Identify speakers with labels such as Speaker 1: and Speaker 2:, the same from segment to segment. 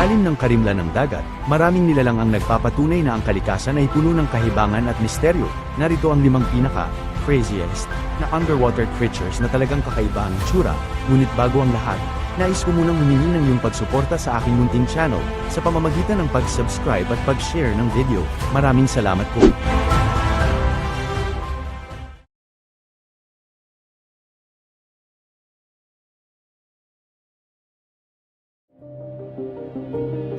Speaker 1: ilalim ng karimlan ng dagat, maraming nilalang ang nagpapatunay na ang kalikasan ay puno ng kahibangan at misteryo. Narito ang limang pinaka, craziest, na underwater creatures na talagang kakaiba ang itsura, ngunit bago ang lahat, nais ko munang humingi ng iyong pagsuporta sa aking munting channel, sa pamamagitan ng pag-subscribe at pag-share ng video. Maraming salamat po.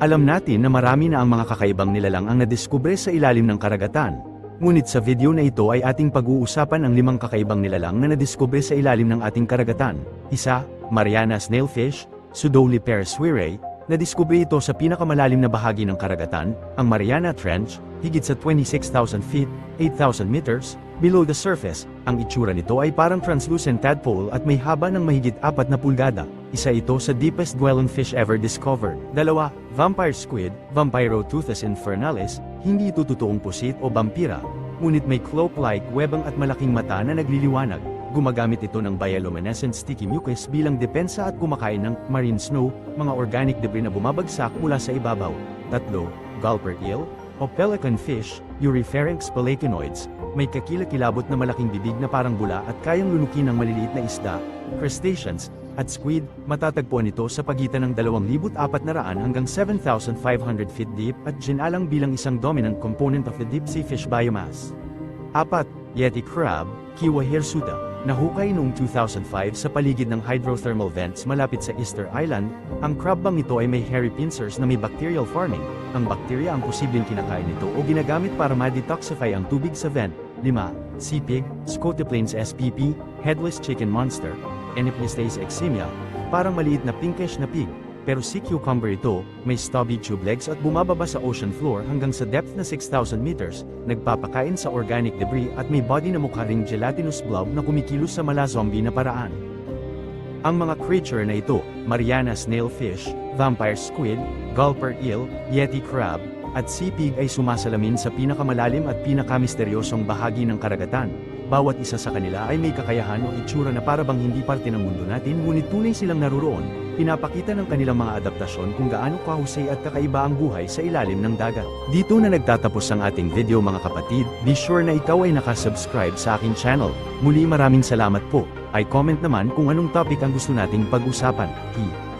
Speaker 1: Alam natin na marami na ang mga kakaibang nilalang ang nadiskubre sa ilalim ng karagatan. Ngunit sa video na ito ay ating pag-uusapan ang limang kakaibang nilalang na nadiskubre sa ilalim ng ating karagatan. Isa, Mariana Snailfish, Pseudoliper suirae, nadiskubre ito sa pinakamalalim na bahagi ng karagatan, ang Mariana Trench, higit sa 26,000 feet, 8,000 meters, below the surface. Ang itsura nito ay parang translucent tadpole at may haba ng mahigit 4 na pulgada. Isa ito sa deepest dwelling fish ever discovered. Dalawa, vampire squid, Vampiroteuthis infernalis, hindi ito totoong pusit o vampira, ngunit may cloak-like webang at malaking mata na nagliliwanag. Gumagamit ito ng bioluminescent sticky mucus bilang depensa at kumakain ng marine snow, mga organic debris na bumabagsak mula sa ibabaw. Tatlo, gulper eel, o pelican fish, Eurypharynx pelacanoids, may kakilakilabot na malaking bibig na parang bula at kayang lunukin ng maliliit na isda, crustaceans, at squid, matatagpuan ito sa pagitan ng 2,400 hanggang 7,500 feet deep at ginalang bilang isang dominant component of the deep sea fish biomass. Apat, Yeti crab, Kiwa hirsuta, nahukay noong 2005 sa paligid ng hydrothermal vents malapit sa Easter Island, ang crab bang ito ay may hairy pincers na may bacterial farming, ang bakterya ang posibleng kinakain nito o ginagamit para ma-detoxify ang tubig sa vent. 5. Sea pig, Scotoplanes spp, headless chicken monster, Eniplistase eximia, parang maliit na pinkish na pig, pero sea cucumber ito, may stubby tube legs at bumababa sa ocean floor hanggang sa depth na 6,000 meters, nagpapakain sa organic debris at may body na mukha ring gelatinous blob na kumikilos sa mala zombie na paraan. Ang mga creature na ito, Mariana snailfish, vampire squid, gulper eel, yeti crab, at sea pig ay sumasalamin sa pinakamalalim at pinakamisteryosong bahagi ng karagatan. Bawat isa sa kanila ay may kakayahan o itsura na para bang hindi parte ng mundo natin ngunit tunay silang naruroon, pinapakita ng kanilang mga adaptasyon kung gaano kahusay at kakaiba ang buhay sa ilalim ng dagat. Dito na nagtatapos ang ating video mga kapatid, be sure na ikaw ay nakasubscribe sa aking channel. Muli maraming salamat po, ay comment naman kung anong topic ang gusto nating pag-usapan. P.